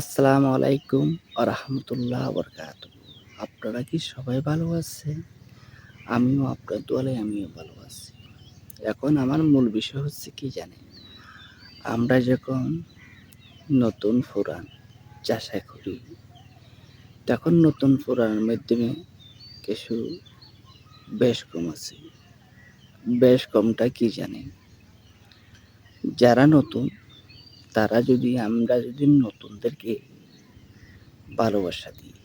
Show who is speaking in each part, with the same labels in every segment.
Speaker 1: আসসালামু আলাইকুম রহমতুল্লাহ বরকাত আপনারা কি সবাই ভালো আছেন? আমিও আপনার দলে আমিও ভালো আছি। এখন আমার মূল বিষয় হচ্ছে কি জানেন? আমরা যখন নতুন ফুরান চাষা করি, তখন নতুন ফুরানের মাধ্যমে কিছু বেশ কম আছে। বেশ কমটা কি জানেন? যারা নতুন তারা যদি আমরা যদি নতুনদেরকে ভালোবাসা দিই,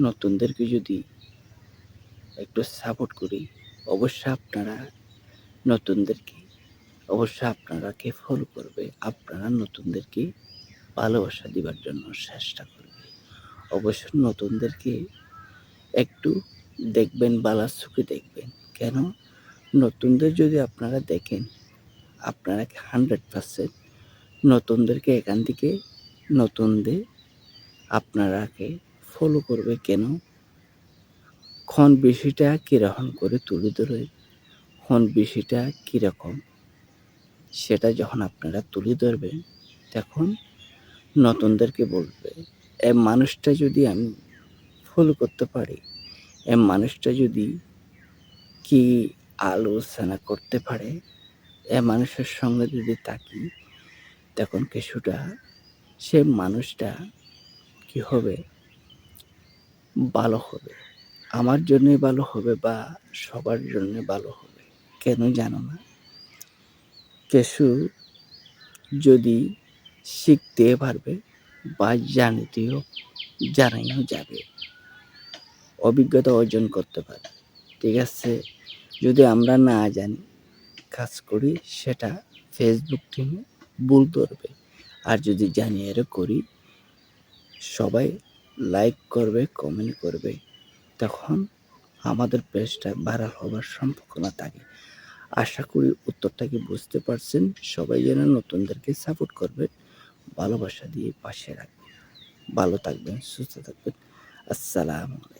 Speaker 1: নতুনদেরকে যদি একটু সাপোর্ট করি অবশ্যই আপনারা নতুনদেরকে অবশ্যই আপনারাকে ফলো করবে, আপনারা নতুনদেরকে ভালোবাসা দিবার জন্য চেষ্টা করবে। অবশ্যই নতুনদেরকে একটু দেখবেন বালার চোখে দেখবেন। কেন? নতুনদের যদি আপনারা দেখেন, আপনারা হান্ড্রেড পার্সেন্ট নতুনদেরকে এখান থেকে নতুনদের আপনারাকে ফলো করবে কেন? ক্ষণ বেশিটা কীরকম করে তুলে ধরে ক্ষণ বেশিটা কীরকম? সেটা যখন আপনারা তুলে ধরবেন তখন নতুনদেরকে বলবে, এ মানুষটা যদি আমি ফলো করতে পারি, এ মানুষটা যদি কি আলোচনা করতে পারে, এ মানুষের সঙ্গে যদি তাকি তখন কিছুটা সে মানুষটা কি হবে? ভালো হবে। আমার জন্যে ভালো হবে বা সবার জন্য ভালো হবে, কেন জানো না? কিছু যদি শিখতে পারবে বা জানিতেও, জানাইও যাবে। অভিজ্ঞতা অর্জন করতে পারে, ঠিক আছে? যদি আমরা না জানি, কাজ করি সেটা ফেসবুক টিমে ভুল ধরবে। আর যদি জানিয়ে করি, সবাই লাইক করবে কমেন্ট করবে, তখন আমাদের পেজটা ভাইরাল হবার সম্ভাবনা থাকে। আশা করি উত্তরটা কি বুঝতে পারছেন? সবাই যেন নতুনদেরকে সাপোর্ট করবেন ভালোবাসা দিয়ে পাশে রাখবেন ভালো থাকবেন, সুস্থ থাকবেন। আসসালামু আলাইকুম।